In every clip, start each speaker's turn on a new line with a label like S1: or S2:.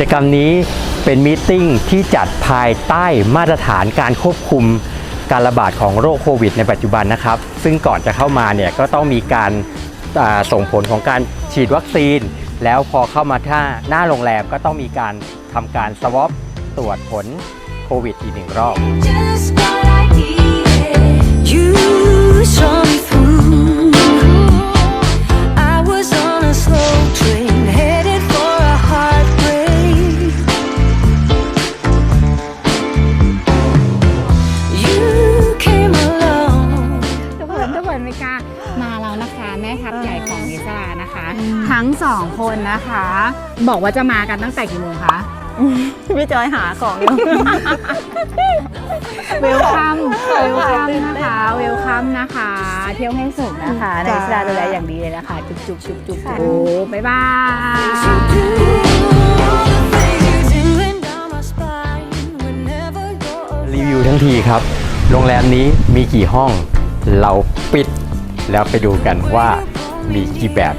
S1: กิจกรรมนี้เป็นมีติ้งที่จัดภายใต้มาตรฐานการควบคุมการระบาดของโรคโควิดในปัจจุบันนะครับ ซึ่งก่อนจะเข้ามาเนี่ยก็ต้องมีการาส่งผลของการฉีดวัคซีน แล้วพอเข้ามาท่าหน้าโรงแรมก็ต้องมีการทำการสวอปตรวจผลโควิดอีกหนึ่งรอบ
S2: Just what I needed. You
S3: คนนะคะ บอกว่าจะมากันตั้งแต่กี่โมงคะ
S4: พี่จอยหาของอยู่
S3: เวลคัมเวลคัมนะคะ เวลคัมนะคะ เที่ยวให้สุขนะคะใน
S4: จ้า
S3: นิสราดูแลอย่างดีเลยนะคะ จุ๊บจุ๊บจุ๊บจุ๊บโอ้บ๊ายบาย
S2: Tingling down my spine whenever you're
S1: รีวิวทั้งทีครับ โรงแรมนี้มีกี่ห้อง เราปิดแล้วไปดูกันว่ามีกี่แบบ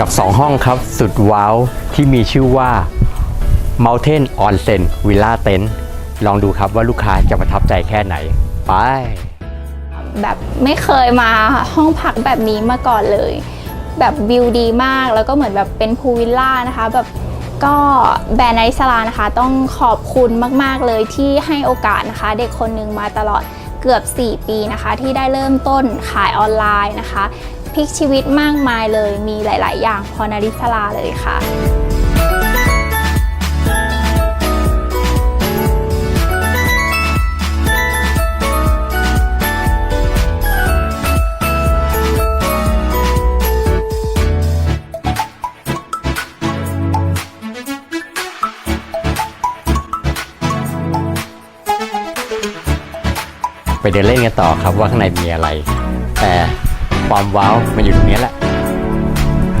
S1: กับ 2 ห้องครับ สุดว้าว ที่มีชื่อว่า Mountain Onsen Villa Tent ลองดูครับว่าลูกค้าจะประทับใจแค่ไหน ไป
S5: แบบไม่เคยมาห้องพักแบบนี้มาก่อนเลย แบบวิวดีมากแล้วก็เหมือนแบบเป็นพูลวิลล่านะคะ แบบก็แบรนด์นาริสลานะคะ ต้องขอบคุณมากๆเลยที่ให้โอกาสนะคะ เด็กคนหนึ่งมาตลอดเกือบ 4 ปีนะคะ ที่ได้เริ่มต้นขายออนไลน์นะคะ พลิกชีวิตมากมายเลย มีหลาย ๆ อย่างพอนาริสลาเลยค่ะ
S1: ไปเดินเล่นกันต่อครับว่าข้างในมีอะไร แต่ ความว้าวมันอยู่ตรงนี้แหละ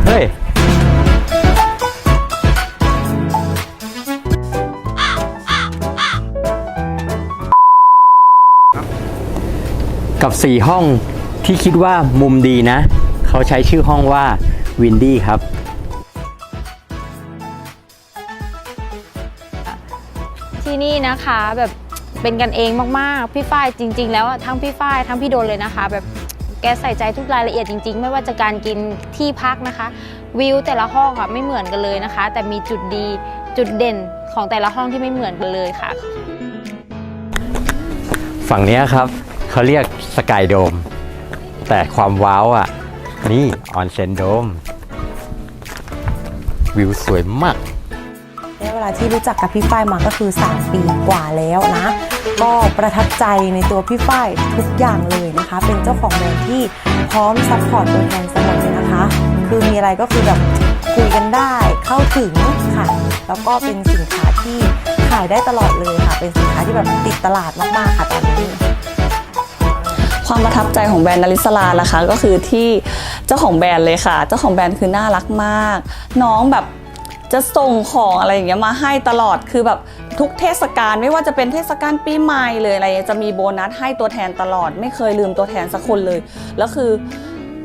S1: เฮ้ย กับ 4 ห้องที่คิดว่ามุมดีนะ เขาใช้ชื่อห้องว่าวินดี้ครับ
S6: ที่นี่นะคะแบบเป็นกันเองมาก ๆ พี่ฝ้ายจริง ๆ แล้วทั้งพี่ฝ้ายทั้งพี่โดนเลยนะคะ แบบ แกใส่ใจทุกรายละเอียดจริง ๆ ไม่ว่าจะการกินที่พักนะคะ วิวแต่ละห้องอะไม่เหมือนกันเลยนะคะ แต่มีจุดดีจุดเด่นของแต่ละห้องที่ไม่เหมือนกันเลยค่ะ
S1: ฝั่งเนี้ยครับเขาเรียกสกายโดม แต่ความว้าวอะ นี่ออนเซนโดม วิวสวยมาก
S4: ระยะเวลาที่รู้จักกับพี่ฝ้ายมาก็คือ 3 ปีกว่าแล้วนะ ก็ประทับใจในตัวพี่ฝ้ายทุกอย่างเลยนะคะ เป็นเจ้าของแบรนด์ที่พร้อมซัพพอร์ตตัวแทนเสมอนะคะ คือมีอะไรก็คือแบบคุยกันได้เข้าถึงค่ะ แล้วก็เป็นสินค้าที่ขายได้ตลอดเลยค่ะ เป็นสินค้าที่แบบติดตลาดมากๆค่ะตอนนี้
S7: ความประทับใจของแบรนด์นาริสลานะคะ ก็คือที่เจ้าของแบรนด์เลยค่ะ เจ้าของแบรนด์คือน่ารักมาก น้องแบบจะส่งของอะไรอย่างเงี้ยมาให้ตลอดคือแบบ ทุกเทศกาลไม่ว่าจะเป็นเทศกาลปีใหม่เลยอะไรจะมีโบนัสให้ตัวแทนตลอด ไม่เคยลืมตัวแทนสักคนเลย แล้วคือ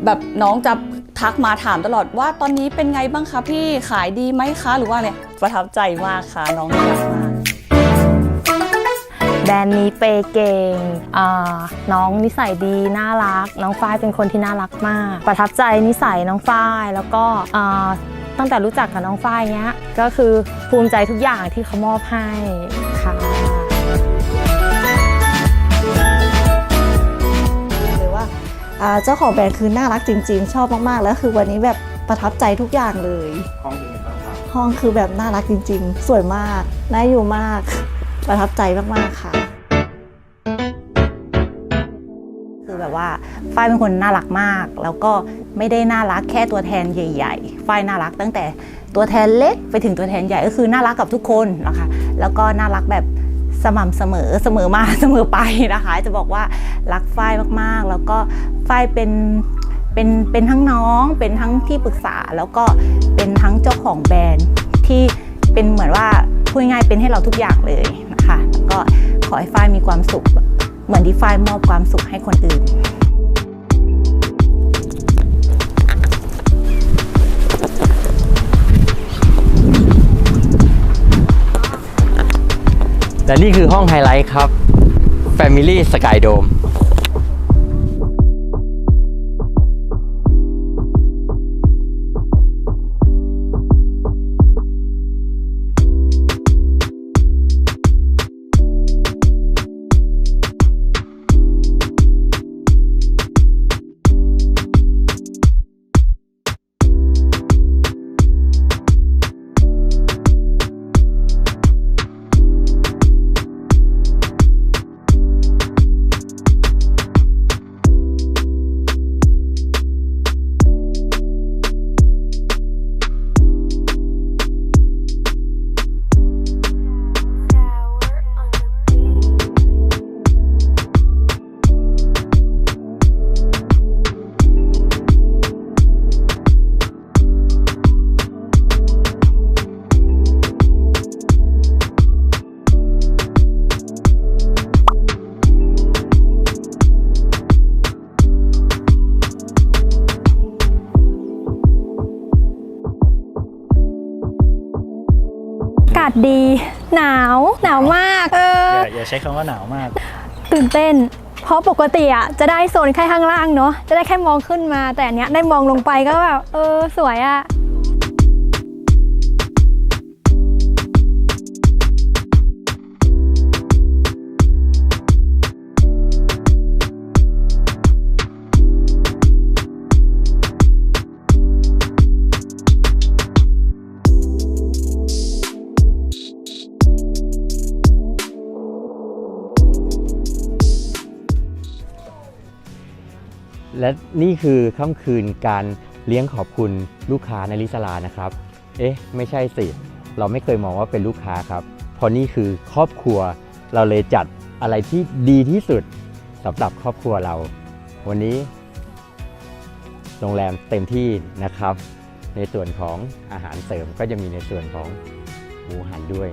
S7: แบบน้องจะทักมาถามตลอดว่าตอนนี้เป็นไงบ้างคะพี่ขายดีไหมคะ หรือว่าเนี่ยประทับใจมากค่ะน้องน่ารักมาก
S8: แบรนด์นี้เปย์เก่งอ่าน้องนิสัยดีน่ารัก น้องฝ้ายเป็นคนที่น่ารักมาก ประทับใจนิสัยน้องฝ้ายแล้วก็ ตั้งแต่รู้จักกับน้องฝ้ายเนี้ย ก็คือภูมิใจทุกอย่างที่เขามอบให้ค่ะ
S9: เลยว่าอ่าเจ้าของแบรนด์คือน่ารักจริง ๆ ชอบมากๆ แล้วคือวันนี้แบบประทับใจทุกอย่างเลย ห้องห้องคือแบบน่ารักจริง ๆ สวยมาก น่าอยู่มาก ประทับใจมากๆค่ะ
S8: แบบว่าฝ้ายเป็นคนน่ารักมาก แล้วก็ไม่ได้น่ารักแค่ตัวแทนใหญ่ๆฝ้ายน่ารักตั้งแต่ตัวแทนเล็กไปถึงตัวแทนใหญ่ก็คือน่ารักกับทุกคนนะคะแล้วก็น่ารักแบบสม่ำเสมอเสมอมาเสมอไปนะคะ จะบอกว่ารักฝ้ายมากๆ แล้วก็ฝ้ายเป็นเป็นเป็นทั้งน้อง เป็นทั้งที่ปรึกษาแล้วก็เป็นทั้งเจ้าของแบรนด์ที่เป็นเหมือนว่าพูดง่ายเป็นให้เราทุกอย่างเลยนะคะก็ขอให้ฝ้ายมีความสุข เหมือนดีฟายมอบความสุขให้คนอื่น
S1: และนี่คือห้องไฮไลท์ครับ Family Sky Dome
S10: ศดี หนาว หนาวมาก เออ
S11: อย่าอย่าใช้คำว่าหนาวมาก
S10: ตื่นเต้น เพราะปกติอะจะได้โซนแค่ข้างล่างเนาะ จะได้แค่มองขึ้นมา แต่อันเนี้ยได้มองลงไปก็แบบ เออ สวยอะ
S1: และนี่คือค่ำคืนการเลี้ยงขอบคุณลูกค้าในลิสลานะครับ เอ๊ะ ไม่ใช่สิ เราไม่เคยมองว่าเป็นลูกค้าครับ เพราะนี่คือครอบครัว เราเลยจัดอะไรที่ดีที่สุดสำหรับครอบครัวเรา วันนี้ โรงแรมเต็มที่นะครับ ในส่วนของอาหารเสริมก็จะมีในส่วนของหมูหันด้วย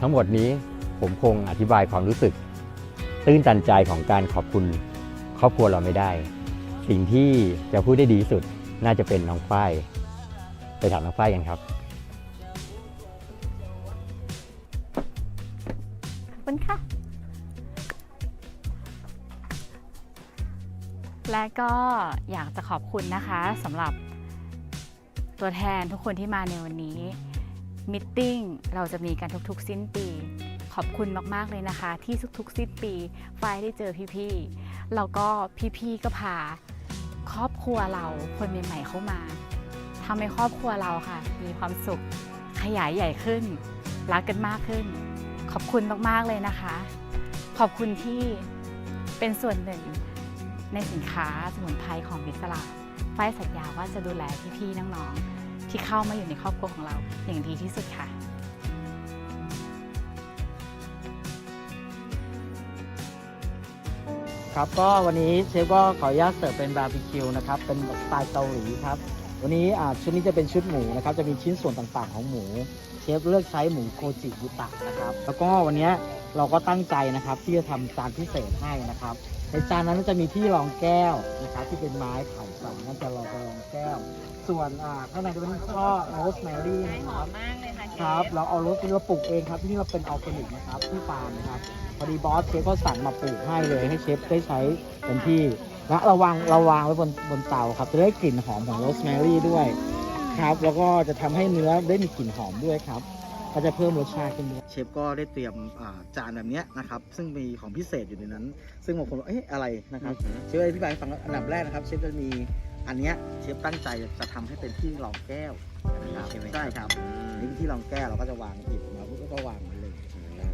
S1: ทั้งหมดนี้ผมคงอธิบายความรู้สึก ตื้นตันใจของการขอบคุณ ครอบครัวเราไม่ได้ สิ่งที่จะพูดได้ดีที่สุดน่าจะเป็นน้องฝ้ายไปถามน้องฝ้ายกันครับ
S10: ขอบคุณค่ะ
S3: และก็อยากจะขอบคุณนะคะสำหรับตัวแทนทุกคนที่มาในวันนี้มิทติ้งเราจะมีกันทุกๆ สิ้นปี ขอบคุณมากๆเลยนะคะ ที่ทุกๆ สิ้นปีฝ้ายได้เจอพี่ๆ แล้วก็พี่ๆก็พาครอบครัวเราคนใหม่ๆเข้ามาทำให้ครอบครัวเราค่ะ มีความสุขขยายใหญ่ขึ้น รักกันมากขึ้น ขอบคุณมากๆเลยนะคะ ขอบคุณที่เป็นส่วนหนึ่งในสินค้าสมุนไพรของวิสลาฝ้ายสัญญาว่าจะดูแลพี่ๆน้องๆที่เข้ามาอยู่ในครอบครัวของเราอย่างดีที่สุดค่ะ
S11: ครับก็วันนี้เชฟก็ขออนุญาตเสิร์ฟเป็นบาร์บีคิวนะครับเป็นแบบสไตล์เกาหลีครับวันนี้อ่าชุดนี้จะเป็นชุดหมูนะครับจะมีชิ้นส่วนต่างๆของหมู เชฟเลือกใช้หมูโคจิบุตะนะครับแล้วก็วันนี้เราก็ตั้งใจนะครับที่จะทำจานพิเศษให้นะครับในจานนั้นจะมีที่รองแก้วนะครับที่เป็นไม้ไผ่สองนั่นจะรองรองแก้ว ส่วนอ่าข้างในจะเป็นช่อโรสแมรี่นะครับ
S3: มากเลยค่ะ
S11: ครับ เราเอารถที่เราปลูกเองครับ ที่นี่เราเป็นออร์แกนิกนะครับที่ฟาร์มนะครับ พอดีบอสเชฟก็สั่งมาปลูกให้เลยให้เชฟได้ใช้เต็มที่ และเราวางเราวางไว้บนบนเตาครับ จะได้กลิ่นหอมของโรสแมรี่ด้วยครับ แล้วก็จะทำให้เนื้อได้มีกลิ่นหอมด้วยครับ ก็จะเพิ่มรสชาติขึ้นด้วยเชฟก็ได้เตรียมอ่าจานแบบเนี้ยนะครับ ซึ่งมีของพิเศษอยู่ในนั้น ซึ่งบางคนบอกเอ๊ะอะไรนะครับ เชฟอธิบายให้ฟังว่าอันดับแรกนะครับ เชฟจะมี อันเนี้ยเชฟตั้งใจจะทำให้เป็นที่รองแก้วนะครับใช่ครับนี่ที่รองแก้วเราก็จะวางหยิบมาปุ๊บก็วางไว้เลยนะครับ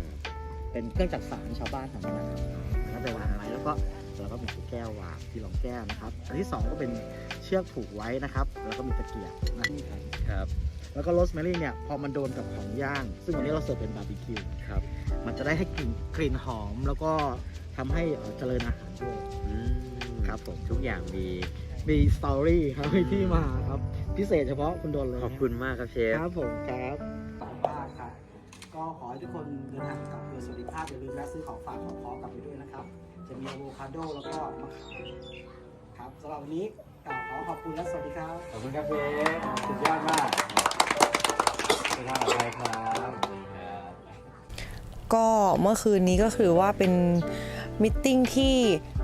S11: เป็นเครื่องจักสานชาวบ้านทำกันนะครับแล้วก็ไปวางไว้แล้วก็เราก็มีแก้ววางที่รองแก้วนะครับ อันที่สองก็เป็นเชือกผูกไว้นะครับ แล้วก็มีตะเกียบนะครับ
S1: ครับ
S11: แล้วก็โรสแมรี่เนี่ยพอมันโดนกับของย่าง ซึ่งวันนี้เราเสิร์ฟเป็นบาร์บีคิว
S1: ครับ
S11: มันจะได้ให้กลิ่นกลิ่นหอม แล้วก็ทำให้เอ่อเจริญอาหารด้วยครับผม
S1: ทุกอย่างมี
S11: มีสตอรี่ครับมีที่มาครับ พิเศษเฉพาะคุณโดนเลย
S1: ขอบคุณมากครับเชฟ
S11: ครับผมครับฝากบ้านครับก็ขอให้ทุกคนเดินทางกลับโดยสวัสดิภาพอย่าลืมแวะซื้อของฝากของพอกลับไปด้วยนะครับ จะมีอะโวคาโดแล้วก็มะขามครับสำหรับวันนี้กล่าวขอขอบคุณและสวัสดีครับ
S1: ขอบคุณครับเชฟสุดยอดมากสุดยอดอะไรครับ
S4: ก็เมื่อคืนนี้ก็คือว่าเป็น มิทติ้งที่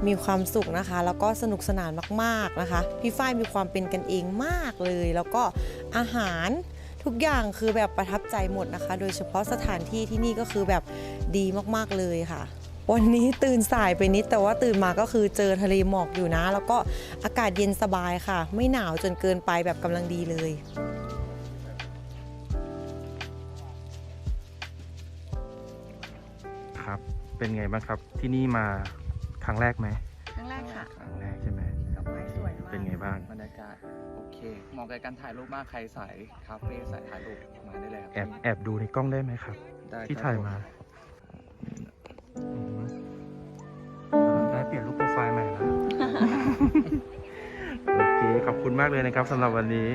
S4: มีความสุขนะคะ แล้วก็สนุกสนานมากๆนะคะ พี่ฝ้ายมีความเป็นกันเองมากเลย แล้วก็อาหารทุกอย่างคือแบบประทับใจหมดนะคะ โดยเฉพาะสถานที่ที่นี่ก็คือแบบดีมากๆเลยค่ะ วันนี้ตื่นสายไปนิดแต่ว่าตื่นมาก็คือเจอทะเลหมอกอยู่นะ แล้วก็อากาศเย็นสบายค่ะ ไม่หนาวจนเกินไปแบบกำลังดีเลย
S12: ครับ เป็นไงบ้างครับที่นี่มาครั้งแรกไหม
S4: ครั้งแรกค่ะ
S12: ครั้งแรกใช่ไหม
S4: ดอกไม้สวยมาก
S12: เป็นไงบ้าง
S13: บรรยากาศโอเคเหมาะกับการถ่ายรูปมากใครสายคาเฟ่สายถ่ายรูปมาได้เลยครับ
S12: แอบแอบดูในกล้องได้ไหมครับ
S13: ได้
S12: ที่
S13: ครับ
S12: ถ่ายมาอืมได้เปลี่ยนรูปโปรไฟล์ใหม่แล้วโอเคขอบคุณมากเลยนะครับสำหรับวันนี้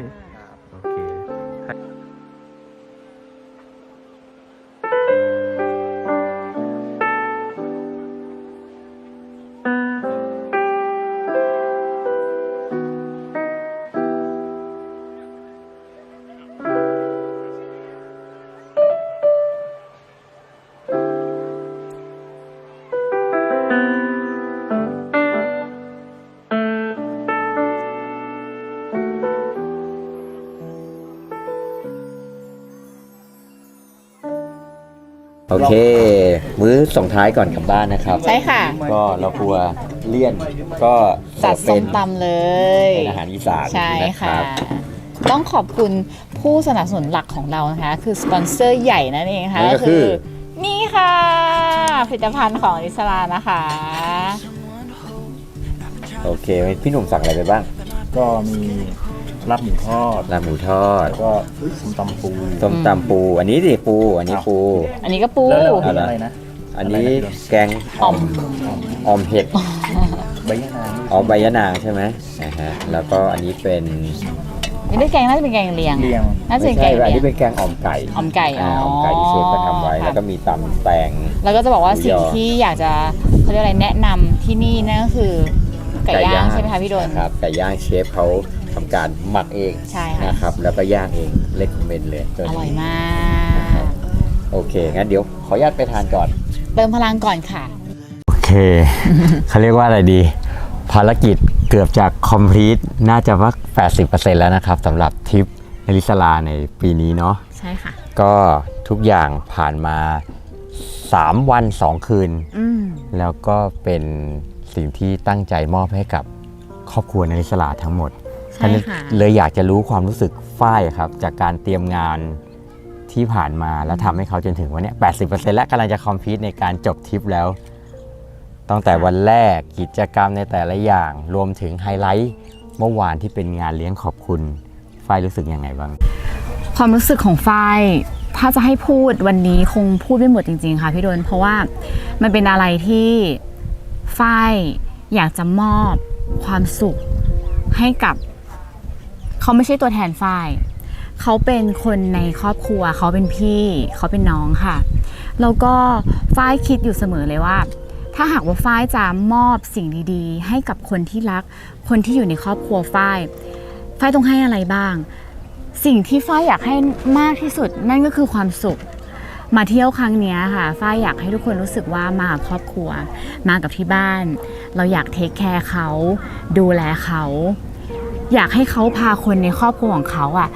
S12: โอเค
S1: มื้อส่งท้ายก่อนกลับบ้านนะครับ
S3: ใช่ค่ะ
S1: ก็เราครัวเลี่ยนก็
S3: จัด
S1: เป็
S3: ส้
S1: น
S3: มตำเลย
S1: เป็นอาหารอีสาน
S3: ใช่
S1: นะค
S3: ค่ะ
S1: รับ
S3: ต้องขอบคุณผู้สนับสนุนหลักของเรานะคะ คือสปอนเซอร์ใหญ่นั่นเองค่ะ
S1: นั่นก็คือ
S3: นี่ค่ะ ผลิตภัณฑ์ของอิสลานะคะ
S1: โอเคพี่หนุ่มสั่งอะไรไปบ้าง
S14: ก็มี ลาบหมูทอด
S1: ลาบหมูทอด
S14: แล้วก็ส้มตำปู
S1: ส้มตำปู อันนี้สิปู อันนี้ปู
S3: อันนี้ก็ปู
S14: แล้วแล้ว
S1: อะไร
S14: อะไรนะ
S1: อันนี้แกง
S3: อ่อม
S1: ออมเห็ด
S14: ใบยะนาง
S1: อ๋อใบยะนางใช่ไหมนะฮะแล้วก็อันนี้เป็น
S3: นี่เป็นแกงน่าจะเป็นแกงเลียง
S14: เรียง
S3: น่าจะ
S1: ไม่
S3: เป็นแก
S1: ใช่
S3: ง
S1: อัน
S3: เลีย
S1: นี้
S3: ง
S1: เป็นแกงอ่อมไก่
S3: อ่อมไก่
S1: อ่าอ่อมไก่ที่เชฟก็ทำไว้
S3: ค่ะ
S1: แล้วก็มีตำแตง
S3: แล้วก็จะบอกว่า
S1: หมู
S3: สิ่
S1: ย
S3: ง
S1: อ
S3: ที่อยากจะเขาเรียกอะไรแนะนำที่นี่นั่นก็คือไก่ย่างใช่ไหมคะพี่โดน
S1: ครับไก่ย่างเชฟเขา ทำการหมักเอง
S3: ใช่ค่ะ
S1: นะครับ แล้วก็ย่างเองเล็กคอมเมนต์เลยตัว
S3: อ
S1: นี้
S3: ร่อยมาก
S1: โอเค งั้นเดี๋ยวขออนุญาตไปทานก่อน
S3: เติมพลังก่อนค่ะ
S1: โอเค เขาเรียกว่าอะไรดี ภารกิจเกือบจะ complete น่าจะว่า80%แล้วนะครับสำหรับทริปเนลิสลาในปีนี้เนาะ
S3: ใช่ค่ะ
S1: ก็ทุกอย่างผ่านมา 3 วัน 2 คืน
S3: อืม
S1: แล้วก็เป็นสิ่งที่ตั้งใจมอบให้กับครอบครัวในลิสลาทั้งหมด
S3: ใช่ค่ะ
S1: เลยอยากจะรู้ความรู้สึกฝ้ายครับ จากการเตรียมงานที่ผ่านมาแล้วทำให้เขาจนถึงวันเนี้ย80%และกำลังจะคอมพลีทในการจบทริปแล้ว ตั้งแต่วันแรกกิจกรรมในแต่ละอย่างรวมถึงไฮไลท์เมื่อวานที่เป็นงานเลี้ยงขอบคุณฝ้ายรู้สึกยังไงบ้าง
S3: ความรู้สึกของฝ้ายถ้าจะให้พูดวันนี้คงพูดไม่หมดจริงๆค่ะพี่โดนเพราะว่ามันเป็นอะไรที่ฝ้ายอยากจะมอบความสุขให้กับ เขาไม่ใช่ตัวแทนฝ้าย เขาเป็นคนในครอบครัว เขาเป็นพี่เขาเป็นน้องค่ะ แล้วก็ฝ้ายคิดอยู่เสมอเลยว่า ถ้าหากว่าฝ้ายจะมอบสิ่งดีๆ ให้กับคนที่รัก คนที่อยู่ในครอบครัวฝ้ายฝ้ายต้องให้อะไรบ้าง สิ่งที่ฝ้ายอยากให้มากที่สุดนั่นก็คือความสุขมาเที่ยวครั้งนี้ค่ะ ฝ้ายอยากให้ทุกคนรู้สึกว่ามากับครอบครัว มากับที่บ้าน เราอยากเทคแคร์เขา ดูแลเขา อยากให้เขาพาคนในครอบครัวของเขาอะ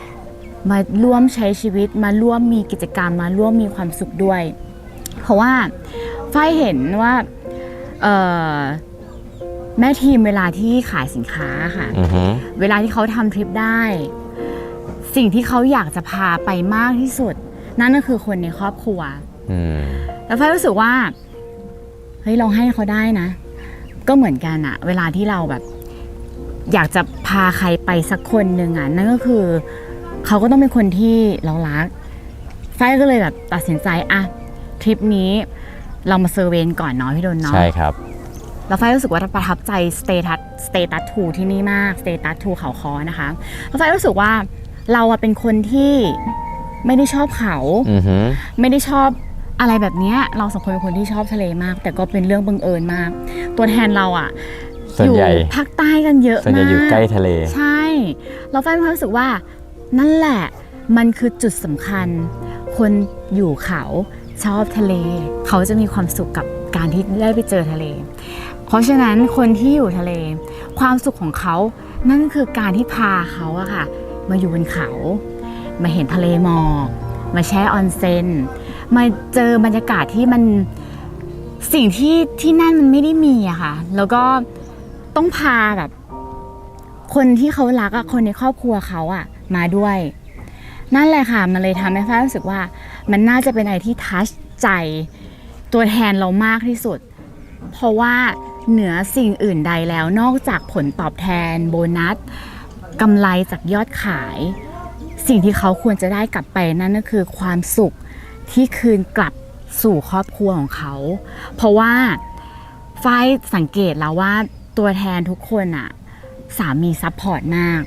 S3: มาร่วมใช้ชีวิตมาร่วมมีกิจกรรมมาร่วมมีความสุขด้วย เพราะว่าฝ้ายเห็นว่าเอ่อแม่ทีมเวลาที่ขายสินค้าค่ะ
S1: อือฮึ
S3: เวลาที่เขาทำทริปได้ สิ่งที่เขาอยากจะพาไปมากที่สุด นั่นก็คือคนในครอบครัว
S1: อืม
S3: แล้วฝ้ายรู้สึกว่าเฮ้ยเราให้เขาได้นะ ก็เหมือนกันอะเวลาที่เราแบบ อยากจะพาใครไปสักคนหนึ่งอะนั่นก็คือ เขาก็ต้องเป็นคนที่เรารักฝ้ายก็เลยแบบตัดสินใจอะทริปนี้เรามาเซอร์เวนก่อนเนาะพี่โดนเนาะ
S1: ใช่ครับ
S3: แล้วฝ้ายรู้สึกว่าประทับใจสเตตัสสเตตัสทูที่นี่มากสเตตัสทูเขาคอนะคะแล้วฝ้ายรู้สึกว่าเราอะเป็นคนที่ไม่ได้ชอบเขา
S1: อือฮึ
S3: ไม่ได้ชอบอะไรแบบเนี้ยเราสองคนเป็นคนที่ชอบทะเลมาก แต่ก็เป็นเรื่องบังเอิญมาก ตัวแทนเราอะ
S1: ส่วนใหญ่
S3: อยู่ภาคใต้กันเยอะ
S1: ส่วนใหญ่
S3: มาก
S1: อยู่ใกล้ทะเล
S3: ใช่ เราฝ้ายมีความรู้สึกว่า นั่นแหละมันคือจุดสำคัญ คนอยู่เขาชอบทะเล เขาจะมีความสุขกับการที่ได้ไปเจอทะเล เพราะฉะนั้นคนที่อยู่ทะเล ความสุขของเขา นั่นคือการที่พาเขาอะค่ะ มาอยู่บนเขา มาเห็นทะเลหมอกมาแช่ออนเซ็นมาเจอบรรยากาศที่มันสิ่งที่ที่นั่นมันไม่ได้มีอะค่ะ แล้วก็ ต้องพาแบบ คนที่เขารักอะคนในครอบครัวเขาอะมาด้วย นั่นแหละค่ะ มันเลยทำให้ฟ้ารู้สึกว่า มันน่าจะเป็นอะไรที่ทัชใจตัวแทนเรามากที่สุด เพราะว่าเหนือสิ่งอื่นใดแล้วนอกจากผลตอบแทนโบนัสกำไรจากยอดขาย สิ่งที่เขาควรจะได้กลับไปนั่นก็คือความสุขที่คืนกลับสู่ครอบครัวของเขา เพราะว่าฝ้ายสังเกตแล้วว่า ตัวแทนทุกคนอะสามีซัพพอร์ตมาก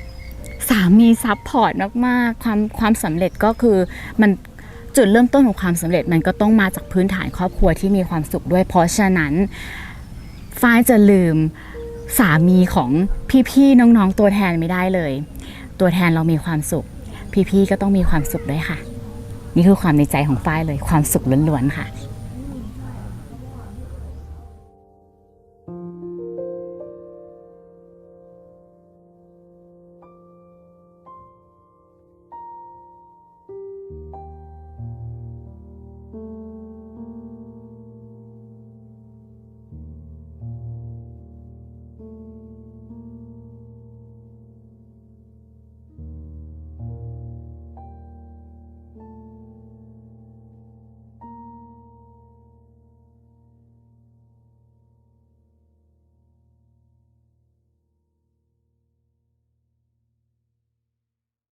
S3: สามีซัพพอร์ตมากๆความความสำเร็จก็คือมันจุดเริ่มต้นของความสำเร็จมันก็ต้องมาจากพื้นฐานครอบครัวที่มีความสุขด้วย เพราะฉะนั้นฝ้ายจะลืมสามีของพี่ๆน้องๆตัวแทนไม่ได้เลย ตัวแทนเรามีความสุข พี่ๆก็ต้องมีความสุขด้วยค่ะ นี่คือความในใจของฝ้ายเลยความสุขล้วนๆค่ะ